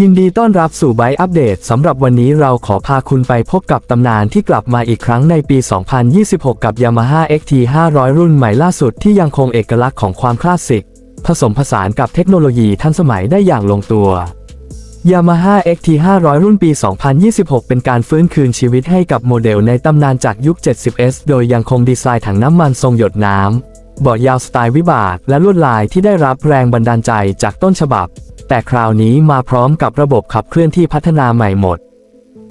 ยินดีต้อนรับสู่ไบอัปเดตสำหรับวันนี้เราขอพาคุณไปพบกับตำนานที่กลับมาอีกครั้งในปี 2026 กับ Yamaha XT 500 รุ่นใหม่ล่าสุดที่ยังคงเอกลักษณ์ของความคลาสสิก ผสมผสานกับเทคโนโลยีทันสมัยได้อย่างลงตัว Yamaha XT 500 รุ่นปี 2026 เป็นการฟื้นคืนชีวิตให้กับโมเดลในตำนานจากยุค 70S โดยยังคงดีไซน์ถังน้ำมันทรงหยดน้ำ เบาะยาวสไตล์วิบากและลวดลายที่ได้รับแรงบันดาลใจจากต้นฉบับ แต่คราวนี้มาพร้อมกับระบบขับเคลื่อนที่พัฒนาใหม่หมด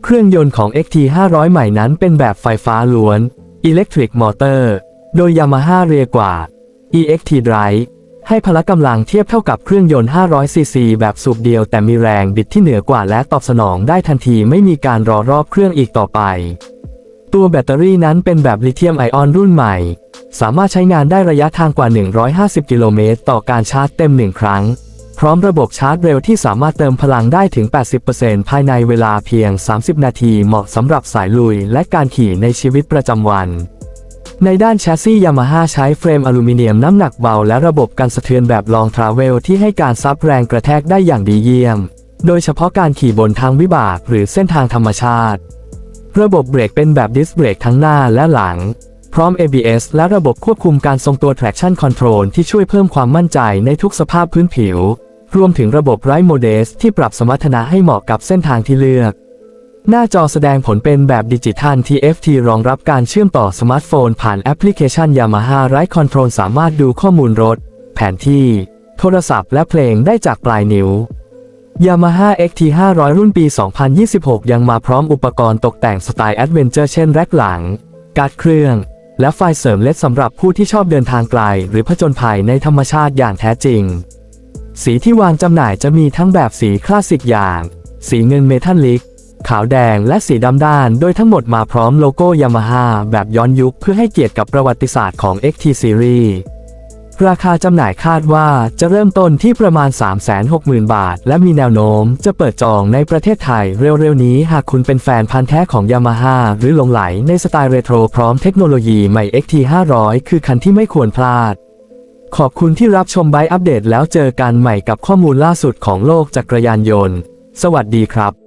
เครื่องยนต์ของ XT 500 ใหม่นั้นเป็นแบบไฟฟ้าล้วน Electric Motor โดย Yamaha เรียกว่า EXT Drive ให้พละกำลังเทียบเท่ากับเครื่องยนต์ 500 ซีซีแบบสูบเดียวแต่มีแรงบิดที่เหนือกว่าและตอบสนองได้ทันทีไม่มีการรอรอบเครื่องอีกต่อไป ตัวแบตเตอรี่นั้นเป็นแบบลิเธียมไอออนรุ่นใหม่ สามารถใช้งานได้ระยะทางกว่า 150 กิโลเมตรต่อการชาร์จเต็ม 1 ครั้ง พร้อมระบบชาร์จเร็วที่สามารถเติมพลังได้ถึง 80%ภายในเวลาเพียง 30 นาทีเหมาะสำหรับสายลุยและการขี่ในชีวิตประจำวัน ในด้านแชสซี่ยามาฮ่าใช้เฟรมอลูมิเนียมน้ำหนักเบาและระบบกันสะเทือนแบบลองทราเวลที่ให้การซับแรงกระแทกได้อย่างดีเยี่ยม โดยเฉพาะการขี่บนทางวิบากหรือเส้นทางธรรมชาติ ระบบเบรกเป็นแบบดิสเบรกทั้งหน้าและหลัง พร้อม ABS และระบบควบคุมการทรงตัว traction control ที่ช่วยเพิ่มความมั่นใจในทุกสภาพพื้นผิว รวมถึงระบบไร้โมเดสที่ปรับสมรรถนะให้เหมาะกับเส้นทางที่เลือก หน้าจอแสดงผลเป็นแบบดิจิทัล TFT รองรับการเชื่อมต่อสมาร์ทโฟน ผ่านแอปพลิเคชัน Yamaha Ride Control สามารถดูข้อมูลรถ แผนที่ โทรศัพท์และเพลงได้จากปลายนิ้ว Yamaha XT 500 รุ่นปี 2026 ยังมาพร้อมอุปกรณ์ตกแต่งสไตล์แอดเวนเจอร์เช่นแร็กหลัง การ์ดเครื่อง และไฟเสริมเลดสำหรับผู้ที่ชอบเดินทางไกล หรือผจญภัยในธรรมชาติอย่างแท้จริง สีที่วางจำหน่ายจะมีทั้งแบบสีคลาสสิกอย่าง สีเงินเมทัลลิก ขาวแดงและสีดำด้าน โดยทั้งหมดมาพร้อมโลโก้ยามาฮ่าแบบย้อนยุคเพื่อให้เกียรติกับประวัติศาสตร์ของ XT Series ราคาจำหน่ายคาดว่าจะเริ่มต้นที่ประมาณ 360,000 บาท และมีแนวโน้มจะเปิดจองในประเทศไทยเร็วๆนี้หากคุณเป็นแฟนพันธุ์แท้ของยามาฮ่าหรือหลงไหลในสไตล์เรโทรพร้อมเทคโนโลยีใหม่ XT 500 คือคันที่ไม่ควรพลาด ขอบคุณที่รับชมไบอัปเดตแล้วเจอกันใหม่กับข้อมูลล่าสุดของโลกจักรยานยนต์ สวัสดีครับ